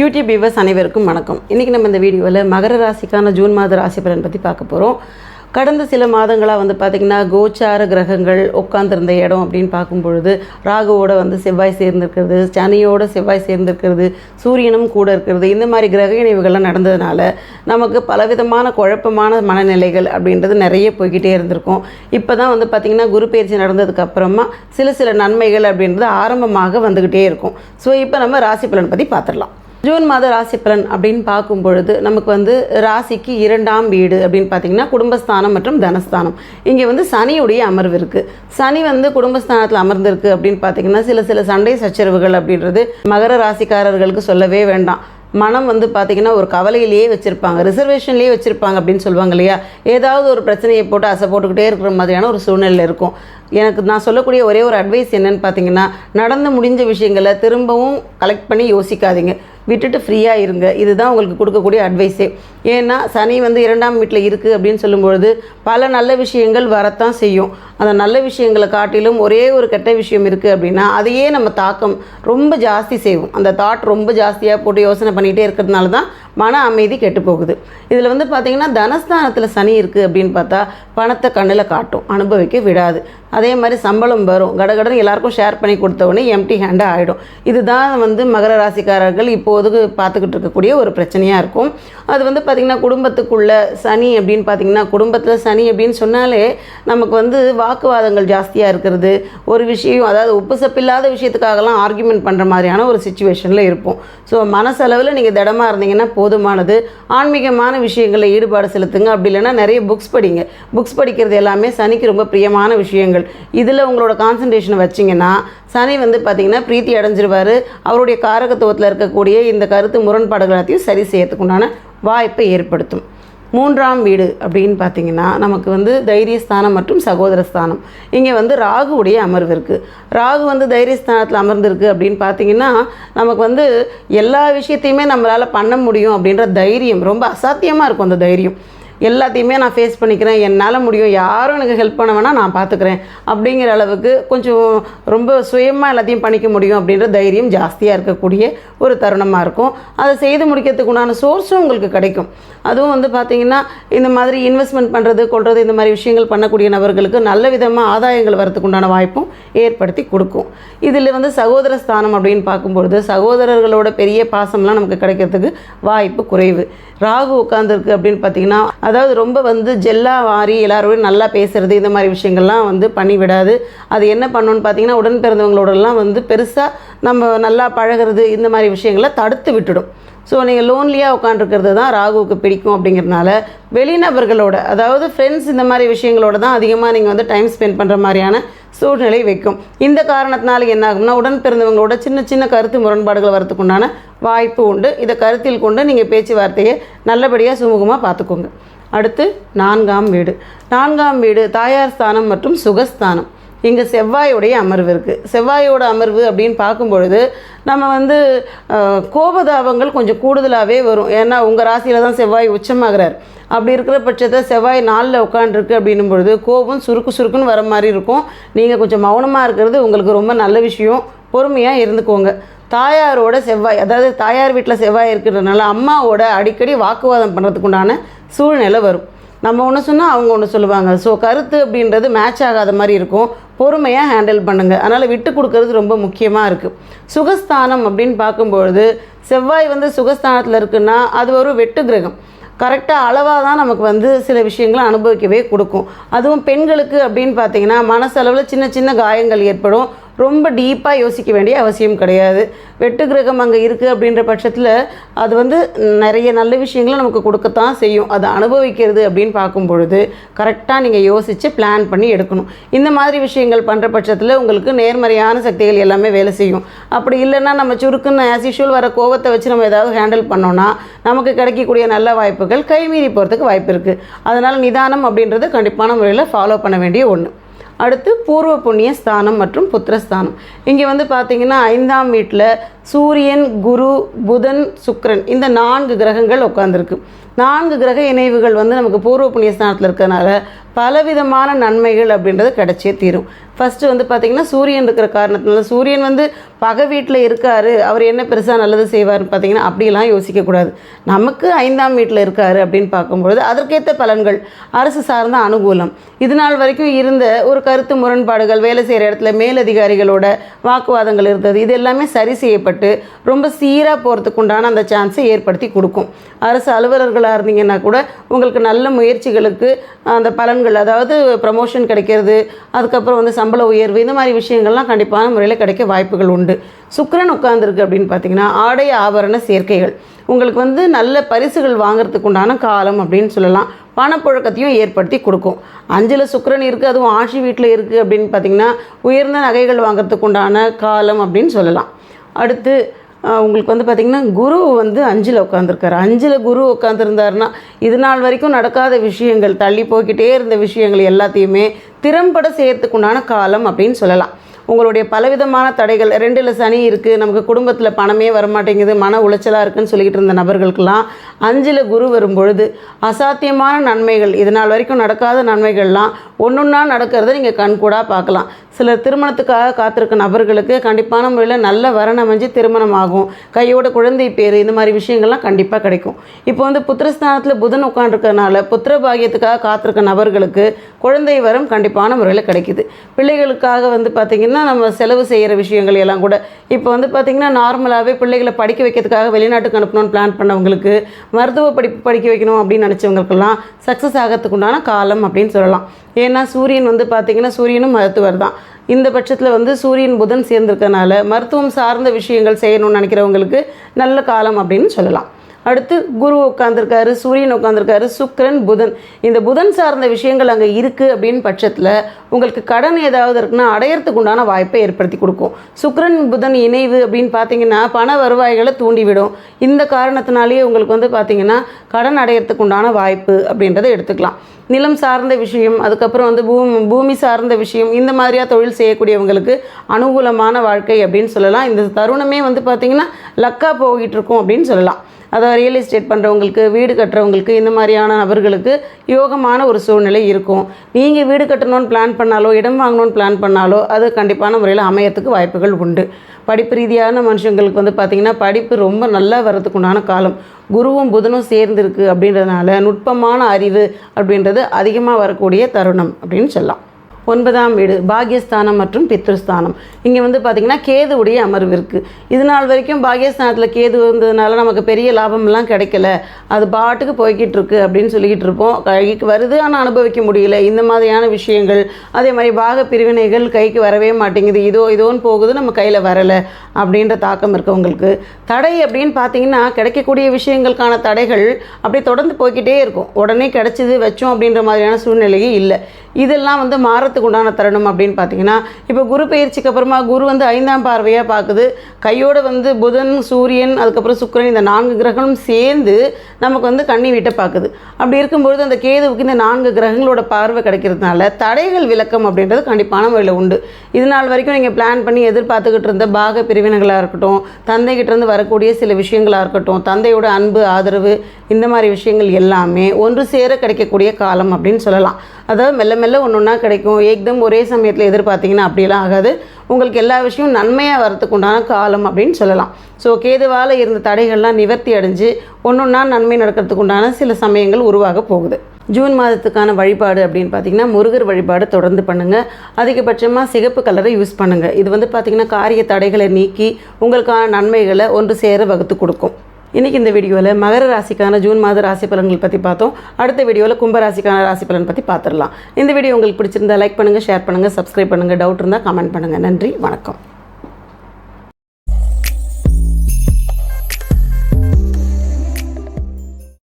YouTube viewers அனைவருக்கும் வணக்கம். இன்றைக்கி நம்ம இந்த வீடியோவில் மகர ராசிக்கான ஜூன் மாத ராசி பலன் பற்றி பார்க்க போகிறோம் கடந்த சில மாதங்களாக வந்து பார்த்திங்கன்னா கோச்சார கிரகங்கள் உட்காந்துருந்த இடம் அப்படின்னு பார்க்கும் பொழுது ராகுவோட வந்து செவ்வாய் சேர்ந்துருக்கிறது சனியோட செவ்வாய் சேர்ந்துருக்கிறது சூரியனும் கூட இருக்கிறது இந்த மாதிரி கிரக இணைவுகள்லாம் நடந்ததுனால நமக்கு பலவிதமான குழப்பமான மனநிலைகள் அப்படின்றது நிறைய போய்கிட்டே இருந்திருக்கும். இப்போ தான் வந்து பார்த்திங்கன்னா குரு பயிற்சி நடந்ததுக்கு அப்புறமா சில சில நன்மைகள் அப்படின்றது ஆரம்பமாக வந்துக்கிட்டே இருக்கும். ஸோ இப்போ நம்ம ராசி பலன் பற்றி பார்த்துடலாம். ஜூன் மாத ராசி பலன் அப்படின்னு பார்க்கும் பொழுது நமக்கு வந்து ராசிக்கு இரண்டாம் வீடு அப்படின்னு பார்த்தீங்கன்னா குடும்பஸ்தானம் மற்றும் தனஸ்தானம். இங்கே வந்து சனியுடைய அமர்வு இருக்குது சனி வந்து குடும்பஸ்தானத்தில் அமர்ந்திருக்கு அப்படின்னு பார்த்தீங்கன்னா சில சில சண்டை சச்சரவுகள் அப்படின்றது மகர ராசிக்காரர்களுக்கு சொல்லவே வேண்டாம். மனம் வந்து பார்த்திங்கன்னா ஒரு கவலையிலேயே வச்சுருப்பாங்க. ரிசர்வேஷன்லேயே வச்சுருப்பாங்க அப்படின்னு சொல்லுவாங்க இல்லையா? ஏதாவது ஒரு பிரச்சனையை போட்டு அசை போட்டுக்கிட்டே இருக்கிற மாதிரியான ஒரு சூழ்நிலை இருக்கும். எனக்கு நான் சொல்லக்கூடிய ஒரே ஒரு அட்வைஸ் என்னன்னு பார்த்தீங்கன்னா நடந்து முடிஞ்ச விஷயங்களை திரும்பவும் கலெக்ட் பண்ணி யோசிக்காதீங்க. விட்டுட்டு ஃப்ரீயாக இருங்க. இதுதான் உங்களுக்கு கொடுக்கக்கூடிய அட்வைஸே ஏன்னா சனி வந்து இரண்டாம் வீட்டில் இருக்குது அப்படின்னு சொல்லும்பொழுது பல நல்ல விஷயங்கள் வரத்தான் செய்யும். அந்த நல்ல விஷயங்களை காட்டிலும் ஒரே ஒரு கெட்ட விஷயம் இருக்குது அப்படின்னா அதையே நம்ம தாக்கம் ரொம்ப ஜாஸ்தி செய்வோம் அந்த தாட் ரொம்ப ஜாஸ்தியாக போட்டு யோசனை பண்ணிகிட்டே இருக்கிறதுனால தான் மன அமைதி கெட்டு போகுது. இதில் வந்து பார்த்திங்கன்னா தனஸ்தானத்தில் சனி இருக்குது அப்படின்னு பார்த்தா பணத்தை கண்ணில் காட்டும் அனுபவிக்க விடாது. அதே மாதிரி சம்பளம் வரும் கடகடன் எல்லாருக்கும் ஷேர் பண்ணி கொடுத்த உடனே எம்டி ஹேண்டாக ஆகிடும் இதுதான் வந்து மகர ராசிக்காரர்கள் இப்போதுக்கு பார்த்துக்கிட்டு இருக்கக்கூடிய ஒரு பிரச்சனையாக இருக்கும். அது வந்து பார்த்திங்கன்னா குடும்பத்துக்குள்ள சனி அப்படின்னு பார்த்திங்கன்னா குடும்பத்தில் சனி அப்படின்னு சொன்னாலே நமக்கு வந்து வாக்குவாதங்கள் ஜாஸ்தியாக இருக்கிறது. ஒரு விஷயம் அதாவது உப்பு சப்பில்லாத விஷயத்துக்காகலாம் ஆர்கியூமெண்ட் பண்ணுற மாதிரியான ஒரு சுச்சுவேஷனில் இருப்போம். ஸோ மனசளவில் நீங்கள் திடமாக இருந்தீங்கன்னா போதுமானது. ஆன்மீகமான விஷயங்களில் ஈடுபாடு செலுத்துங்க. அப்படி இல்லைன்னா நிறைய புக்ஸ் படிங்க. புக்ஸ் படிக்கிறது எல்லாமே சனிக்கு ரொம்ப பிரியமான விஷயங்கள். இதில் உங்களோட கான்சன்ட்ரேஷனை வச்சிங்கன்னா சனி வந்து பார்த்திங்கன்னா பிரீத்தி அடைஞ்சிருவார். அவருடைய காரகத்துவத்தில் இருக்கக்கூடிய இந்த கருத்து முரண்பாடுகள் எல்லாத்தையும் சரி செய்யறதுக்கு உண்டான வாய்ப்பை ஏற்படுத்தும். மூன்றாம் வீடு அப்படின்னு பார்த்தீங்கன்னா நமக்கு வந்து தைரியஸ்தானம் மற்றும் சகோதரஸ்தானம். இங்கே வந்து ராகுவுடைய அமர்வு இருக்குது ராகு வந்து தைரியஸ்தானத்தில் அமர்ந்திருக்கு அப்படின்னு பார்த்தீங்கன்னா நமக்கு வந்து எல்லா விஷயத்தையுமே நம்மளால் பண்ண முடியும் அப்படின்ற தைரியம் ரொம்ப அசாத்தியமாக இருக்கும் அந்த தைரியம். எல்லாத்தையுமே நான் ஃபேஸ் பண்ணிக்கிறேன். என்னால் முடியும். யாரும் எனக்கு ஹெல்ப் பண்ண வேணால் நான் பார்த்துக்கிறேன் அப்படிங்கிற அளவுக்கு கொஞ்சம் ரொம்ப சுயமாக எல்லாத்தையும் பண்ணிக்க முடியும் அப்படின்ற தைரியம் ஜாஸ்தியாக இருக்கக்கூடிய ஒரு தருணமாக இருக்கும். அதை செய்து முடிக்கிறதுக்கு உண்டான சோர்ஸும் உங்களுக்கு கிடைக்கும். அதுவும் வந்து பார்த்திங்கன்னா இந்த மாதிரி இன்வெஸ்ட்மெண்ட் பண்ணுறது கொள்வது இந்த மாதிரி விஷயங்கள் பண்ணக்கூடிய நபர்களுக்கு நல்ல விதமாக ஆதாயங்கள் வரதுக்கு உண்டான வாய்ப்பும் ஏற்படுத்தி கொடுக்கும். இதில் வந்து சகோதர ஸ்தானம் அப்படின்னு பார்க்கும்பொழுது சகோதரர்களோட பெரிய பாசம்லாம் நமக்கு கிடைக்கிறதுக்கு வாய்ப்பு குறைவு. ராகு உட்காந்துருக்கு அப்படின்னு பார்த்தீங்கன்னா அதாவது ரொம்ப வந்து ஜெல்லா வாரி எல்லாரோடையும் நல்லா பேசுறது இந்த மாதிரி விஷயங்கள்லாம் வந்து பண்ணி விடாது அது என்ன பண்ணணும்னு பார்த்தீங்கன்னா உடன் பிறந்தவங்களோடலாம் வந்து பெருசாக நம்ம நல்லா பழகிறது இந்த மாதிரி விஷயங்களை தடுத்து விட்டுடும். ஸோ நீங்கள் லோன்லியாக உட்காந்துருக்கிறது தான் ராகுவுக்கு பிடிக்கும் அப்படிங்கிறதுனால வெளிநபர்களோட அதாவது ஃப்ரெண்ட்ஸ் இந்த மாதிரி விஷயங்களோட தான் அதிகமாக நீங்கள் வந்து டைம் ஸ்பெண்ட் பண்ணுற மாதிரியான சூழ்நிலை வைக்கும். இந்த காரணத்தினால என்ன ஆகும்னா உடன் பிறந்தவங்களோட சின்ன சின்ன கருத்து முரண்பாடுகள் வரத்துக்குண்டான வாய்ப்பு உண்டு. இதை கருத்தில் கொண்டு நீங்கள் பேச்சுவார்த்தையை நல்லபடியாக சுமூகமாக பார்த்துக்கோங்க அடுத்து நான்காம் வீடு. நான்காம் வீடு தாயார் ஸ்தானம் மற்றும் சுகஸ்தானம். இங்கே செவ்வாயோடைய அமர்வு இருக்குது செவ்வாயோட அமர்வு அப்படின்னு பார்க்கும் பொழுது நம்ம வந்து கோபதாபங்கள் கொஞ்சம் கூடுதலாகவே வரும். ஏன்னா உங்கள் ராசியில் தான் செவ்வாய் உச்சமாகிறார். அப்படி இருக்கிற பட்சத்தை செவ்வாய் நாளில் உட்காந்துருக்கு அப்படின்னும் பொழுது கோபம் சுருக்கு சுருக்குன்னு வர மாதிரி இருக்கும். நீங்கள் கொஞ்சம் மௌனமாக இருக்கிறது உங்களுக்கு ரொம்ப நல்ல விஷயம். பொறுமையாக இருந்துக்கோங்க. தாயாரோட செவ்வாய் அதாவது தாயார் வீட்டில் செவ்வாய் இருக்கிறதுனால அம்மாவோட அடிக்கடி வாக்குவாதம் பண்ணுறதுக்குண்டான சூழ்நிலை வரும். நம்ம ஒன்று சொன்னால் அவங்க ஒன்று சொல்லுவாங்க. ஸோ கருத்து அப்படின்றது மேட்ச் ஆகாத மாதிரி இருக்கும். பொறுமையாக ஹேண்டில் பண்ணுங்கள் அதனால் விட்டு கொடுக்கறது ரொம்ப முக்கியமாக இருக்குது சுகஸ்தானம் அப்படின்னு பார்க்கும்பொழுது செவ்வாய் வந்து சுகஸ்தானத்தில் இருக்குன்னா அது ஒரு வெட்டு கிரகம். கரெக்டாக அளவாக தான் நமக்கு வந்து சில விஷயங்களை அனுபவிக்கவே கொடுக்கும். அதுவும் பெண்களுக்கு அப்படின்னு பார்த்தீங்கன்னா மனசளவில் சின்ன சின்ன காயங்கள் ஏற்படும். ரொம்ப டீப்பாக யோசிக்க வேண்டிய அவசியம் கிடையாது. வெட்டு கிரகம் அங்கே இருக்குது அப்படின்ற பட்சத்தில் அது வந்து நிறைய நல்ல விஷயங்களை நமக்கு கொடுக்கத்தான் செய்யும். அதை அனுபவிக்கிறது அப்படின்னு பார்க்கும் பொழுது கரெக்டாக நீங்கள் யோசித்து பிளான் பண்ணி எடுக்கணும். இந்த மாதிரி விஷயங்கள் பண்ணுற பட்சத்தில் உங்களுக்கு நேர்மறையான சக்திகள் எல்லாமே வேலை செய்யும். அப்படி இல்லைன்னா நம்ம சுருக்குன்னு ஆஸ் யூஷுவல் வர கோவத்தை வச்சு நம்ம ஏதாவது ஹேண்டில் பண்ணோன்னா நமக்கு கிடைக்கக்கூடிய நல்ல வாய்ப்புகள் கைமீறி போகிறதுக்கு வாய்ப்பு இருக்குது அதனால் நிதானம் அப்படின்றது கண்டிப்பான முறையில் ஃபாலோ பண்ண வேண்டிய ஒன்று அடுத்து பூர்வ புண்ணிய ஸ்தானம் மற்றும் புத்திரஸ்தானம். இங்கே வந்து பார்த்தீங்கன்னா ஐந்தாம் வீட்டில் சூரியன் குரு புதன் சுக்ரன் இந்த நான்கு கிரகங்கள் உட்காந்துருக்கு நான்கு கிரக இணைவுகள் வந்து நமக்கு பூர்வ புண்ணிய ஸ்தானத்தில் இருக்கிறதுனால பலவிதமான நன்மைகள் அப்படின்றது கிடைச்சே தீரும். ஃபஸ்ட்டு வந்து பார்த்திங்கன்னா சூரியன் இருக்கிற காரணத்தினால சூரியன் வந்து பகை வீட்டில் இருக்காரு அவர் என்ன பெருசாக நல்லது செய்வார்னு பார்த்தீங்கன்னா அப்படியெல்லாம் யோசிக்கக்கூடாது நமக்கு ஐந்தாம் வீட்டில் இருக்காரு அப்படின்னு பார்க்கும்பொழுது அதற்கேற்ற பலன்கள் அரசு சார்ந்த அனுகூலம். இது நாள் வரைக்கும் இருந்த ஒரு கருத்து முரண்பாடுகள் வேலை செய்கிற இடத்துல மேலதிகாரிகளோட வாக்குவாதங்கள் இருந்தது இது எல்லாமே சரி செய்யப்பட்டு ரொம்ப சீராக போகிறதுக்கு உண்டான அந்த சான்ஸை ஏற்படுத்தி கொடுக்கும். அரசு அலுவலர்களாக இருந்தீங்கன்னா கூட உங்களுக்கு நல்ல முயற்சிகளுக்கு அந்த பலன்கள் அதாவது ப்ரமோஷன் கிடைக்கிறது அதுக்கப்புறம் வந்து சம்பள உயர்வு இந்த மாதிரி விஷயங்கள்லாம் கண்டிப்பான முறையில் கிடைக்க வாய்ப்புகள் உண்டு. சுக்கரன் உட்கார்ந்துருக்கு அப்படின்னு பார்த்தீங்கன்னா ஆடை ஆபரண சேர்க்கைகள். உங்களுக்கு வந்து நல்ல பரிசுகள் வாங்குறதுக்கு உண்டான காலம் அப்படின்னு சொல்லலாம். பணப்புழக்கத்தையும் ஏற்படுத்தி கொடுக்கும். அஞ்சில் சுக்கரன் இருக்குது அதுவும் ஆட்சி வீட்டில் இருக்குது அப்படின்னு பார்த்தீங்கன்னா உயர்ந்த நகைகள் வாங்குறதுக்கு உண்டான காலம் அப்படின்னு சொல்லலாம். அடுத்து உங்களுக்கு வந்து பார்த்திங்கன்னா குரு வந்து அஞ்சில் உட்காந்துருக்காரு அஞ்சில் குரு உட்காந்துருந்தாருன்னா இது நாள் வரைக்கும் நடக்காத விஷயங்கள் தள்ளி போய்கிட்டே இருந்த விஷயங்கள் எல்லாத்தையுமே திறம்பட செய்யறதுக்குண்டான காலம் அப்படின்னு சொல்லலாம். உங்களுடைய பலவிதமான தடைகள் ரெண்டில் சனி இருக்குது நமக்கு குடும்பத்தில் பணமே வரமாட்டேங்குது மன உளைச்சலாக இருக்குன்னு சொல்லிக்கிட்டு இருந்த நபர்களுக்கெல்லாம் அஞ்சில் குரு வரும்பொழுது அசாத்தியமான நன்மைகள் இது நாள் வரைக்கும் நடக்காத நன்மைகள்லாம் ஒன்றுன்னா நடக்கிறத நீங்கள் கண்கூடாக பார்க்கலாம். சிலர் திருமணத்துக்காக காத்திருக்க நபர்களுக்கு கண்டிப்பான முறையில் நல்ல வரன் அமைஞ்சு திருமணம் ஆகும். கையோட குழந்தை பேர் இந்த மாதிரி விஷயங்கள்லாம் கண்டிப்பாக கிடைக்கும். இப்போ வந்து புத்திரஸ்தானத்தில் புதன் உட்காந்துருக்கறனால புத்திர பாகியத்துக்காக காத்திருக்க நபர்களுக்கு குழந்தை வரம் கண்டிப்பான முறையில் கிடைக்குது. பிள்ளைகளுக்காக வந்து பார்த்திங்கன்னா நம்ம செலவு செய்கிற விஷயங்கள் எல்லாம் கூட. இப்போ வந்து பார்த்திங்கன்னா நார்மலாகவே பிள்ளைகளை படிக்க வைக்கிறதுக்காக வெளிநாட்டுக்கு அனுப்பணும்னு பிளான் பண்ணவங்களுக்கு மருத்துவ படிப்பு படிக்க வைக்கணும் அப்படின்னு நினச்சவங்களுக்கெல்லாம் சக்ஸஸ் ஆகிறதுக்கு உண்டான காலம் அப்படின்னு சொல்லலாம். ஏன்னா சூரியன் வந்து பார்த்திங்கன்னா சூரியனும் மருத்துவர் தான். இந்த பட்சத்தில் வந்து சூரியன் புதன் சேர்ந்திருக்கனால மருத்துவம் சார்ந்த விஷயங்கள் செய்யணும்னு நினைக்கிறவங்களுக்கு நல்ல காலம் அப்படின்னு சொல்லலாம். அடுத்து குரு உட்காந்துருக்காரு சூரியன் உட்காந்துருக்காரு சுக்கரன் புதன். இந்த புதன் சார்ந்த விஷயங்கள் அங்கே இருக்குது அப்படின்னு பட்சத்தில் உங்களுக்கு கடன் ஏதாவது இருக்குன்னா அடையறதுக்கு உண்டான வாய்ப்பை ஏற்படுத்தி கொடுக்கும். சுக்கரன் புதன் இணைவு அப்படின்னு பார்த்தீங்கன்னா பண வருவாய்களை தூண்டிவிடும். இந்த காரணத்தினாலேயே உங்களுக்கு வந்து பார்த்தீங்கன்னா கடன் அடையறதுக்கு உண்டான வாய்ப்பு அப்படின்றத எடுத்துக்கலாம். நிலம் சார்ந்த விஷயம் அதுக்கப்புறம் வந்து பூமி பூமி சார்ந்த விஷயம் இந்த மாதிரியா தொழில் செய்யக்கூடியவங்களுக்கு அனுகூலமான வாழ்க்கை அப்படின்னு சொல்லலாம். இந்த தருணமே வந்து பார்த்திங்கன்னா லக்கா போயிட்டுருக்கும் அப்படின்னு சொல்லலாம். அதாவது ரியல் எஸ்டேட் பண்ணுறவங்களுக்கு வீடு கட்டுறவங்களுக்கு இந்த மாதிரியான நபர்களுக்கு யோகமான ஒரு சூழ்நிலை இருக்கும். நீங்கள் வீடு கட்டணும்னு பிளான் பண்ணாலோ இடம் வாங்கணும்னு பிளான் பண்ணாலோ அது கண்டிப்பான முறையில் அமையத்துக்கு வாய்ப்புகள் உண்டு. படிப்பு ரீதியான மனுஷங்களுக்கு வந்து பார்த்திங்கன்னா படிப்பு ரொம்ப நல்லா வர்றதுக்கு உண்டான காலம். குருவும் புதனும் சேர்ந்துருக்கு அப்படின்றதுனால நுட்பமான அறிவு அப்படின்றது அதிகமாக வரக்கூடிய தருணம் அப்படின்னு சொல்லலாம். ஒன்பதாம் வீடு பாக்யஸ்தானம் மற்றும் பித்ருஸ்தானம். இங்கே வந்து பார்த்திங்கன்னா கேதுவுடைய அமர்வு இருக்குது இது நாள் வரைக்கும் பாக்யஸ்தானத்தில் கேது வந்ததுனால நமக்கு பெரிய லாபம்லாம் கிடைக்கல. அது பாட்டுக்கு போய்கிட்டு இருக்கு அப்படின்னு சொல்லிக்கிட்டு இருப்போம். கைக்கு வருது ஆனால் அனுபவிக்க முடியல. இந்த மாதிரியான விஷயங்கள் அதே மாதிரி பாக பிரிவினைகள் கைக்கு வரவே மாட்டேங்குது. இதோ இதோன்னு போகுது நம்ம கையில் வரலை அப்படின்ற தாக்கம் இருக்கவங்களுக்கு. தடை அப்படின்னு பார்த்தீங்கன்னா கிடைக்கக்கூடிய விஷயங்களுக்கான தடைகள் அப்படியே தொடர்ந்து போய்கிட்டே இருக்கும். உடனே கிடைச்சிது வச்சோம் அப்படின்ற மாதிரியான சூழ்நிலையே இல்லை. இதெல்லாம் வந்து மாறத்துக்கு உண்டான தருணம் அப்படின்னு பார்த்தீங்கன்னா இப்போ குரு பயிற்சிக்கு அப்புறமா குரு வந்து ஐந்தாம் பார்வையாக பார்க்குது கையோட வந்து புதன் சூரியன் அதுக்கப்புறம் சுக்கிரன் இந்த நான்கு கிரகங்களும் சேர்ந்து நமக்கு வந்து கண்ணி வீட்டை பார்க்குது அப்படி இருக்கும்பொழுது அந்த கேதுவுக்கு இந்த நான்கு கிரகங்களோட பார்வை கிடைக்கிறதுனால தடைகள் விளக்கம் அப்படின்றது கண்டிப்பான முறையில் உண்டு. இது நாள் வரைக்கும் நீங்கள் பிளான் பண்ணி எதிர்பார்த்துக்கிட்டு இருந்த பாக பிரிவினைகளாக இருக்கட்டும் தந்தைகிட்டேருந்து வரக்கூடிய சில விஷயங்களாக இருக்கட்டும் தந்தையோட அன்பு ஆதரவு இந்த மாதிரி விஷயங்கள் எல்லாமே ஒன்று சேர கிடைக்கக்கூடிய காலம் அப்படின்னு சொல்லலாம். அதாவது மெல்ல மெல்ல ஒன்று ஒன்றா கிடைக்கும். ஏக்தம் ஒரே சமயத்தில் எதிர்பார்த்தீங்கன்னா அப்படிலாம் ஆகாது. உங்களுக்கு எல்லா விஷயமும் நன்மையாக வரத்துக்கு உண்டான காலம் அப்படின்னு சொல்லலாம். ஸோ கேதுவால் இருந்த தடைகள்லாம் நிவர்த்தி அடைஞ்சு ஒன்றொன்னா நன்மை நடக்கிறதுக்கு உண்டான சில சமயங்கள் உருவாக போகுது. ஜூன் மாதத்துக்கான வழிபாடு அப்படின்னு பார்த்தீங்கன்னா முருகர் வழிபாடு தொடர்ந்து பண்ணுங்கள் அதிகபட்சமாக சிகப்பு கலரை யூஸ் பண்ணுங்கள் இது வந்து பார்த்திங்கன்னா காரிய தடைகளை நீக்கி உங்களுக்கான நன்மைகளை ஒன்று சேர வகுத்து கொடுக்கும். இன்றைக்கி இந்த வீடியோவில் மகர ராசிக்கான ஜூன் மாத ராசி பலன்கள் பற்றி பார்த்தோம். அடுத்த வீடியோவில் கும்ப ராசிக்கான ராசி பலன் பற்றி பார்த்துடலாம் இந்த வீடியோ உங்களுக்கு பிடிச்சிருந்தா லைக் பண்ணுங்கள் ஷேர் பண்ணுங்கள் சப்ஸ்கிரைப் பண்ணுங்கள் டவுட் இருந்தால் கமெண்ட் பண்ணுங்கள் நன்றி வணக்கம்.